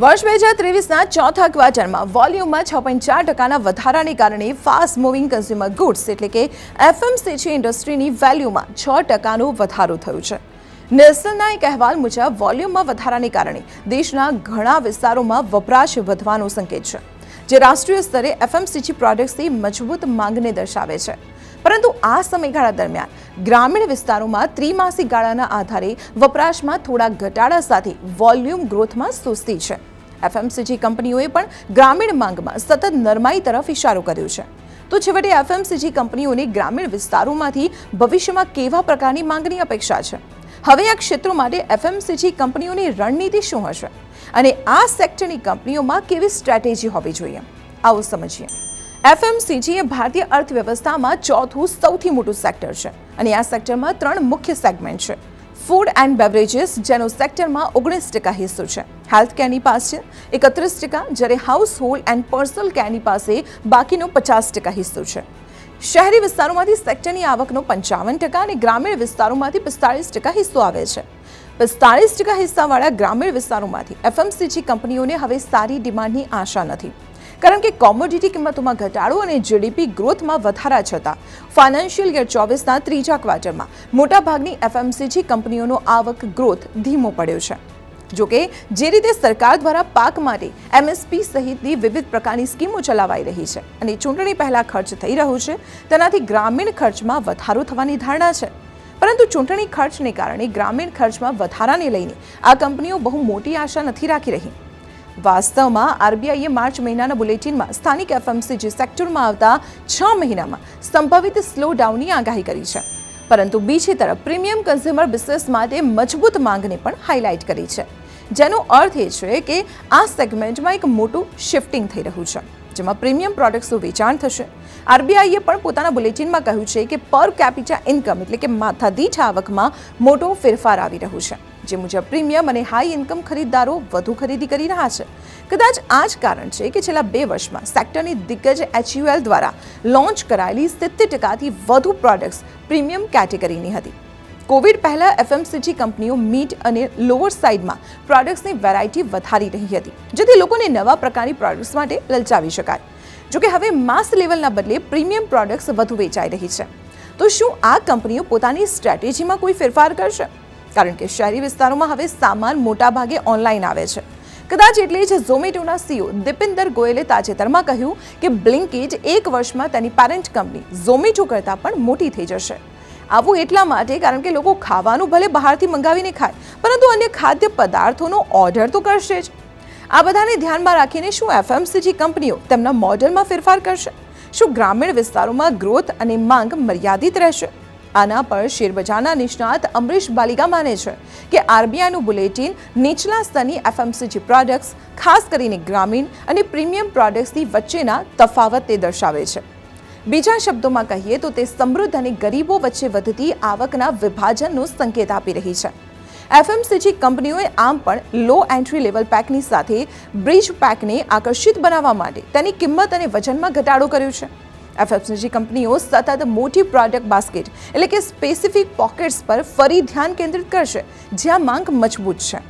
વર્ષ બે હજાર ત્રેવીસના ચોથા ક્વાર્ટરમાં વોલ્યુમમાં છ પોઈન્ટ ચાર ટકાના વધારાને કારણે ફાસ્ટ મૂવિંગ કન્ઝ્યુમર ગુડ્સ એટલે કે એફએમસીજી ઇન્ડસ્ટ્રીની વેલ્યુમાં છ ટકાનો વધારો થયો છે. નેલ્સનના એક અહેવાલ મુજબ વોલ્યુમમાં વધારાને કારણે દેશના ઘણા વિસ્તારોમાં વપરાશ વધવાનો સંકેત છે, જે રાષ્ટ્રીય સ્તરે એફએમસીજી પ્રોડક્ટ્સની મજબૂત માંગને દર્શાવે છે. પરંતુ આ સમયગાળા દરમિયાન ગ્રામીણ વિસ્તારોમાં ત્રિમાસિક ગાળાના આધારે વપરાશમાં થોડા ઘટાડા સાથે વોલ્યુમ ગ્રોથમાં સુસ્તી છે. એફએમસીજી કંપનીઓએ પણ ગ્રામીણ માંગમાં સતત નરમાઈ તરફ ઇશારો કર્યો છે. તો છેવટે એફએમસીજી કંપનીઓને ગ્રામીણ વિસ્તારોમાંથી ભવિષ્યમાં કેવા પ્રકારની માંગની અપેક્ષા છે? હવે આ ક્ષેત્રો માટે એફએમસીજી કંપનીઓની રણનીતિ શું હશે? અને આ સેક્ટરની કંપનીઓમાં કેવી સ્ટ્રેટેજી હોવી જોઈએ? આવો સમજીએ. એફએમસીજી એ ભારતીય અર્થવ્યવસ્થામાં ચોથું સૌથી મોટું સેક્ટર છે અને આ સેક્ટરમાં ત્રણ મુખ્ય સેગમેન્ટ છે. ફૂડ એન્ડ બેવરેજીસ જેનો સેક્ટરમાં ઓગણીસ ટકા હિસ્સો છે. હેલ્થ કેરની પાસે એકત્રીસ ટકા, જ્યારે હાઉસ હોલ્ડ એન્ડ પર્સનલ કેરની પાસે બાકીનો પચાસ ટકા હિસ્સો છે. શહેરી વિસ્તારોમાંથી સેક્ટરની આવકનો પંચાવન ટકા અને ગ્રામીણ વિસ્તારોમાંથી પિસ્તાળીસ ટકા હિસ્સો આવે છે. પિસ્તાળીસ ટકા હિસ્સાવાળા ગ્રામીણ વિસ્તારોમાંથી એફએમસીજી કંપનીઓને હવે સારી ડિમાન્ડની આશા નથી. કારણ કે કોમોડિટી કિંમતોમાં ઘટાડો અને જીડીપી ગ્રોથમાં વધારા છતાં ફાઇનાન્શિયલ યર ચોવીસના ત્રીજા ક્વાર્ટરમાં મોટાભાગની એફએમસીજી કંપનીઓનો આવક ગ્રોથ ધીમો પડ્યો છે. જોકે જે રીતે સરકાર દ્વારા પાક માટે એમએસપી સહિતની વિવિધ પ્રકારની સ્કીમો ચલાવાઈ રહી છે અને ચૂંટણી પહેલાં ખર્ચ થઈ રહ્યો છે, તેનાથી ગ્રામીણ ખર્ચમાં વધારો થવાની ધારણા છે. પરંતુ ચૂંટણી ખર્ચને કારણે ગ્રામીણ ખર્ચમાં વધારાને લઈને આ કંપનીઓ બહુ મોટી આશા નથી રાખી રહી. વાસ્તવમાં આરબીઆઈએ માર્ચ મહિનાના બુલેટિનમાં સ્થાનિક એફએમસીજી સેક્ટરમાં આવતા છ મહિનામાં સંભવિત સ્લો ડાઉનની આગાહી કરી છે. પરંતુ બીજી તરફ પ્રીમિયમ કન્ઝ્યુમર બિઝનેસ માટે મજબૂત માંગને પણ હાઇલાઇટ કરી છે. જેનો અર્થ એ છે કે આ સેગમેન્ટમાં એક મોટું શિફ્ટિંગ થઈ રહ્યું છે, જેમાં પ્રીમિયમ પ્રોડક્ટ્સનું વેચાણ થશે. આરબીઆઈએ પણ પોતાના બુલેટિનમાં કહ્યું છે કે પર કેપિટા ઇન્કમ એટલે કે માથાદીઠ આવકમાં મોટો ફેરફાર આવી રહ્યો છે. જે મુજબ પ્રીમિયમ અને હાઈ ઇન્કમ ખરીદદારો વધુ ખરીદી કરી રહ્યા છે. કદાચ આ જ કારણ છે કે છેલ્લા બે વર્ષમાં સેક્ટરની દિગ્ગજ એચયુએલ દ્વારા લોન્ચ કરાયેલી સિત્તેર ટકાથી વધુ પ્રોડક્ટ્સ પ્રીમિયમ કેટેગરીની હતી. કોવિડ પહેલા એફએમસીજી કંપનીઓ મીટ અને લોઅર સાઇડમાં પ્રોડક્ટ્સની વેરાયટી વધારી રહી હતી, જેથી લોકોને નવા પ્રકારની પ્રોડક્ટ્સ માટે લલચાવી શકાય. જોકે હવે માસ લેવલના બદલે પ્રીમિયમ પ્રોડક્ટ્સ વધુ વેચાઈ રહી છે. તો શું આ કંપનીઓ પોતાની સ્ટ્રેટેજીમાં કોઈ ફેરફાર કરશે? કારણ કે શહેરી વિસ્તારોમાં હવે સામાન મોટાભાગે ઓનલાઈન આવે છે. કદાચ એટલે જ ઝોમેટોના સીઓ દીપિંદર ગોયલે તાજેતરમાં કહ્યું કે બ્લિંકિટ એક વર્ષમાં તેની પેરેન્ટ કંપની ઝોમેટો કરતાં પણ મોટી થઈ જશે. આવું એટલા માટે કારણ કે લોકો ખાવાનું ભલે બહારથી મંગાવીને ખાય, પરંતુ અન્ય ખાદ્ય પદાર્થોનો ઓર્ડર તો કરશે જ. આ બધાને ધ્યાનમાં રાખીને શું એફએમસીજી કંપનીઓ તેમના મોડેલમાં ફેરફાર કરશે? શું ગ્રામીણ વિસ્તારોમાં ગ્રોથ અને માંગ મર્યાદિત રહેશે? આના પર શેરબજારના નિષ્ણાત અમરીશ બાલિકા માને છે કે આરબીઆઈનું બુલેટિન નીચલા સ્તરની એફએમસીજી પ્રોડક્ટ્સ ખાસ કરીને ગ્રામીણ અને પ્રીમિયમ પ્રોડક્ટ્સની વચ્ચેના તફાવત તે દર્શાવે છે. બીજા શબ્દોમાં કહીએ તો તે સમૃદ્ધ અને ગરીબો વચ્ચે વધતી આવકના વિભાજનનો સંકેત આપી રહી છે. એફએમસીજી કંપનીઓએ આમ પણ લો એન્ટ્રી લેવલ પેકની સાથે બ્રિજ પેકને આકર્ષિત બનાવવા માટે તેની કિંમત અને વજનમાં ઘટાડો કર્યો છે. એફએમસીજી કંપનીઓ સતત મોટી પ્રોડક્ટ બાસ્કેટ એટલે કે સ્પેસિફિક પોકેટ્સ પર ફરી ધ્યાન કેન્દ્રિત કરશે, જ્યાં માંગ મજબૂત છે.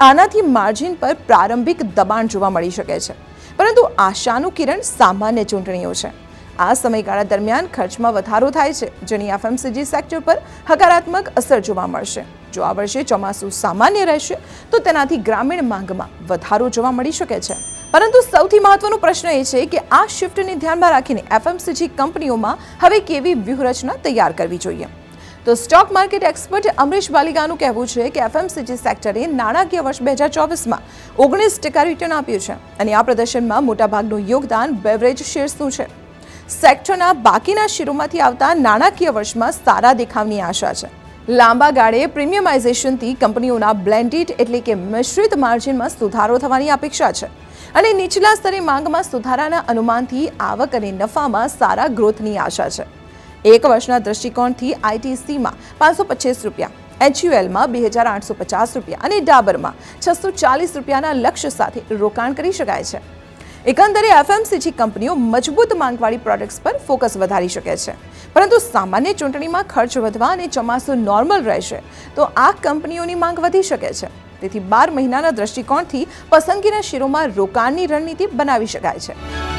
આનાથી માર્જિન પર પ્રારંભિક દબાણ જોવા મળી શકે છે. પરંતુ આશાનું કિરણ સામાન્ય ચૂંટણીઓ છે. આ સમયગાળા દરમિયાન ખર્ચમાં વધારો થાય છે, જેની એફએમસીજી સેક્ટર પર હકારાત્મક અસર જોવા મળશે. જો આ વર્ષે ચોમાસું સામાન્ય રહેશે, તો તેનાથી ગ્રામીણ માંગમાં વધારો જોવા મળી શકે છે. પરંતુ સૌથી મહત્વનો પ્રશ્ન એ છે કે આ શિફ્ટને ધ્યાનમાં રાખીને એફએમસીજી કંપનીઓમાં હવે કેવી વ્યૂહરચના તૈયાર કરવી જોઈએ? તો સ્ટોક માર્કેટ એક્સપર્ટ અમરીશ બાલિકાનું કહેવું છે કે એફએમસીજી સેક્ટરે નાણાકીય વર્ષ બે હજાર ચોવીસમાં ઓગણીસ ટકા રિટર્ન આપ્યું છે અને આ પ્રદર્શનમાં મોટાભાગનું યોગદાન બેવરેજ શેર્સનું છે. સેક્ટરના બાકીના શેરોમાંથી આવતા નાણાકીય વર્ષમાં સારા દેખાવની આશા છે. લાંબા ગાળે પ્રીમિયમાઇઝેશનથી કંપનીઓના બ્લેન્ડેડ એટલે કે મિશ્રિત માર્જિનમાં સુધારો થવાની અપેક્ષા છે. અને નીચલા સ્તરે માંગમાં સુધારાના અનુમાનથી આવક અને નફામાં સારા ગ્રોથની આશા છે. એક વર્ષના દૃષ્ટિકોણથી આઈટીસીમાં પાંચસો પચીસ રૂપિયા એચયુએલમાં બે હજાર આઠસો પચાસ રૂપિયા અને ડાબરમાં છસો ચાલીસ રૂપિયાના લક્ષ્ય સાથે રોકાણ કરી શકાય છે. એકંદરે એફએમસીજી કંપનીઓ મજબૂત માંગવાળી પ્રોડક્ટ્સ પર ફોકસ વધારી શકે છે. પરંતુ સામાન્ય ચૂંટણીમાં ખર્ચ વધવા અને ચોમાસું નોર્મલ રહેશે, તો આ કંપનીઓની માંગ વધી શકે છે. તેથી બાર મહિનાના દ્રષ્ટિકોણથી પસંદગીના શેરોમાં રોકાણની રણનીતિ બનાવી શકાય છે.